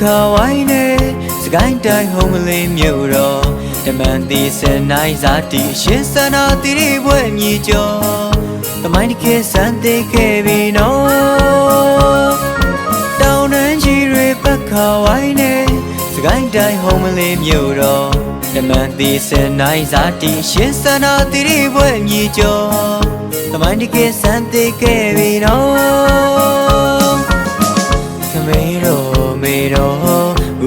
ခါဝိုင်းနေစကိုင်းတိုင်းဟုံးမလေးမြို့တော်တမန်တီစနိုင်ဇာတိရှင်စနာတိရိဘွဲ့မြည်ကျော်တမိုင်းတခေစံသေးခဲ့ပြီနော်တောင်နှန်းကြီးတွေပတ်ခါဝိုင်းနေစကိုင်းတိုင်းဟုံးမလေးမြို့တော်တမန်တီစနိုင်ဇာတိရှင်စနာတိရိဘွဲ့မြည်ကျော်တမိုင်းတခေစံသေးခဲ့ပြီနော်ခမေတော် မေတော်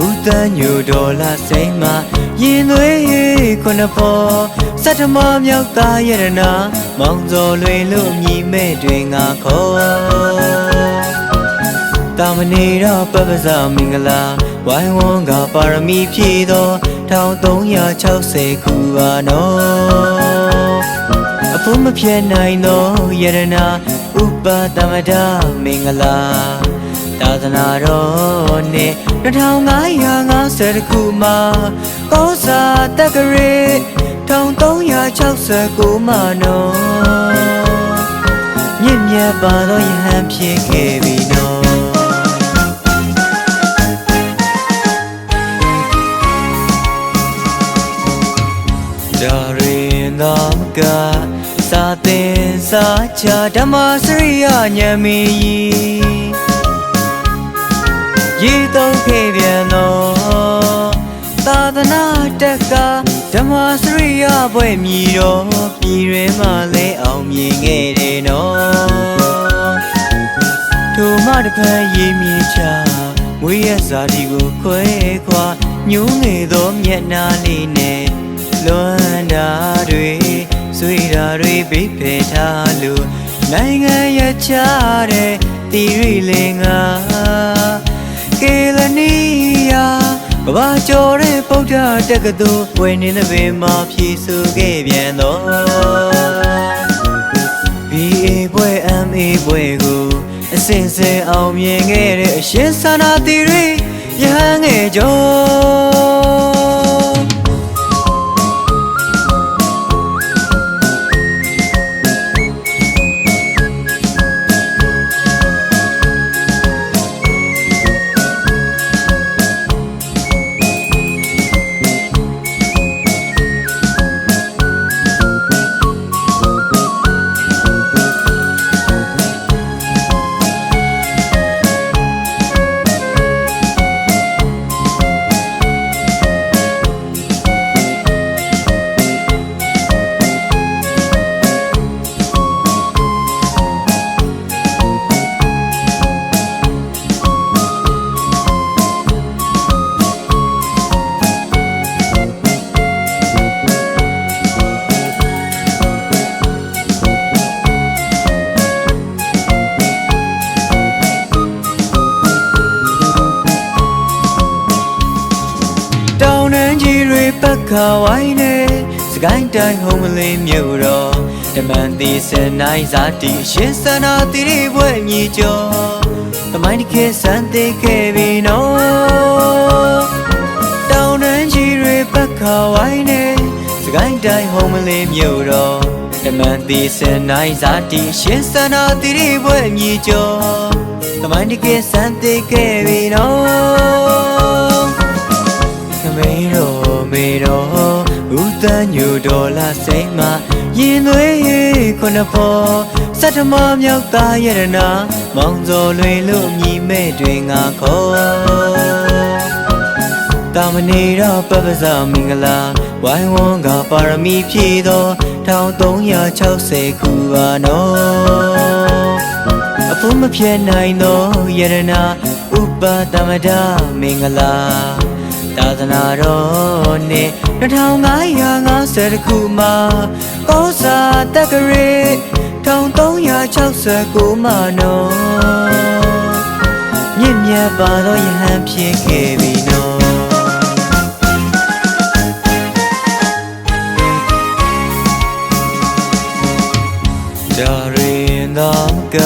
ဦးတန်းညူဒေါ်လာစိမ့်မှာရင်သွေးခုနှစ်ပေါ်စက်ထမမြောက်သားရတနာမောင်စော်လွေလို့မြည်မဲ့တွင်ငါခေါ်တာမဏေတော်ပပဇာမင်္ဂလာဝိုင်းဝန်းကပါရမီဖြည့်သော1360ခုပါနော်အဖို့မပြတ်နိုင်သောယရနာဥပတမဒမင်္ဂလာ သာသနာတော်နှစ်2550ခုမှာကောစာတက္ကရေ1369မှာနော်မြင့်မြတ်ပါသောယဟန်ဖြစ်ခဲ့ပြီနော်ဒါရင်သောကစာသင်စာချဓမ္မစရိယညမီကြီး ရည်သုံးခဲ့ပြန်တော့သာသနာတက်ကဓမ္မစရိယဘွဲ့မြည်တော်ပြည်တွင်မှလဲအောင်မြင်ခဲ့တယ်နော်ထိုမှတစ်ဖက်ရေးမြေချမွေးရဇာတိကိုခွဲခွာညှိုးငယ်သောမျက်နှာလေးနဲ့လွမ်းတာတွေဆွေတာတွေပြိဖယ်ထားလို့နိုင်ငံရချတဲ့တီရီလင်က ကဘာကျော်တဲ့ဗုဒ္ဓတက္ကသိုလ်ဝယ်နေတဲ့ပင်မှာဖြည့်ဆိုခဲ့ပြန်တော့ BA ဘွဲ MA ဘွဲကိုအစင်စင်အောင်မြင်ခဲ့တဲ့အရှင်သာနာတီတွေရဟန်းငယ်ကျော် ခါဝိုင်းနေစကိုင်းတိုင်းဟုံးမလေးမြို့တော်တမန်တီစနိုင်ဇာတိရှင်စနာတိရိဘွဲ့မြည်ကျော်တမိုင်းတခေစံသေးခဲ့ပြီနော်တောင်နှန်းကြီးတွေပတ်ခါဝိုင်းနေစကိုင်းတိုင်းဟုံးမလေးမြို့တော်တမန်တီစနိုင်ဇာတိရှင်စနာတိရိဘွဲ့မြည်ကျော်တမိုင်းတခေစံသေးခဲ့ပြီနော်ခမေတော် မေတော်ဦးတန်းညူဒေါ်လာစိမ့်မှာရင်သွေးခုနှစ်ပေါ်စက်ထမမြောက်သားရတနာမောင်စော်လွင်လို့မြည်မဲ့တွင်ငါခေါ်တာမဏေတော်ပပဇာမင်္ဂလာဝိုင်းဝန်းကပါရမီဖြည့်သော1360ခုပါနော်အဖို့မပြတ်နိုင်သောယရနာဥပတမဒမင်္ဂလာ သာသနာတော်နှစ်2550ခုမှာကောစာတက္ကရေ1369မှာနော်မြင့်မြတ်ပါသောယဟန်ဖြစ်ခဲ့ပြီနော်ဒါရင်သောက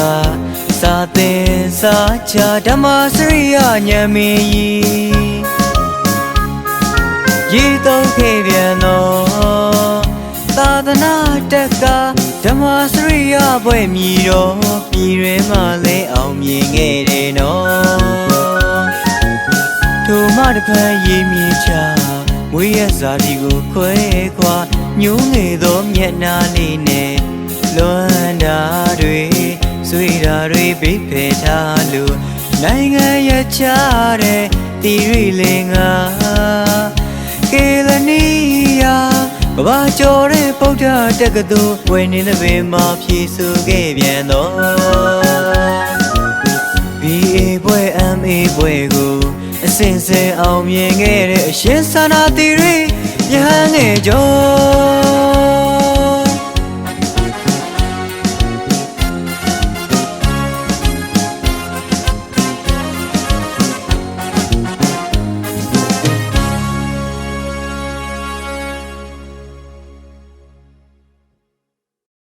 စာသင်စာချဓမ္မစရိယညမီကြီး ရည်သုံးခဲ့ပြန်တော့သာသနာတက်ကဓမ္မစရိယဘွဲ့မြည်တော်ပြည်တွင်မှလဲအောင်မြင်ခဲ့တယ်နော်တစ်ဖန်ရေးမြချမွေးရစာဒီကိုခွဲခွာညှိုးငယ်သောမျက်နှာလေးနဲ့လွမ်းတာတွေဆွေတာတွေပြိဖယ်ထားလို့နိုင်ငံရချတဲ့တီရီလင်ငါကေလနီယာက ဘာကျော်တဲ့ပုဒ္ဓတက္ကသိုလ်ဝင်နေတဲ့ပင်မှာဖြည့်ဆိုခဲ့ပြန်တော့ BA ဘွဲ MA ဘွဲကိုအစင်စင်အောင်မြင်ခဲ့တဲ့အရှင်သာနာတီရီရဟန်းငယ်ကျော်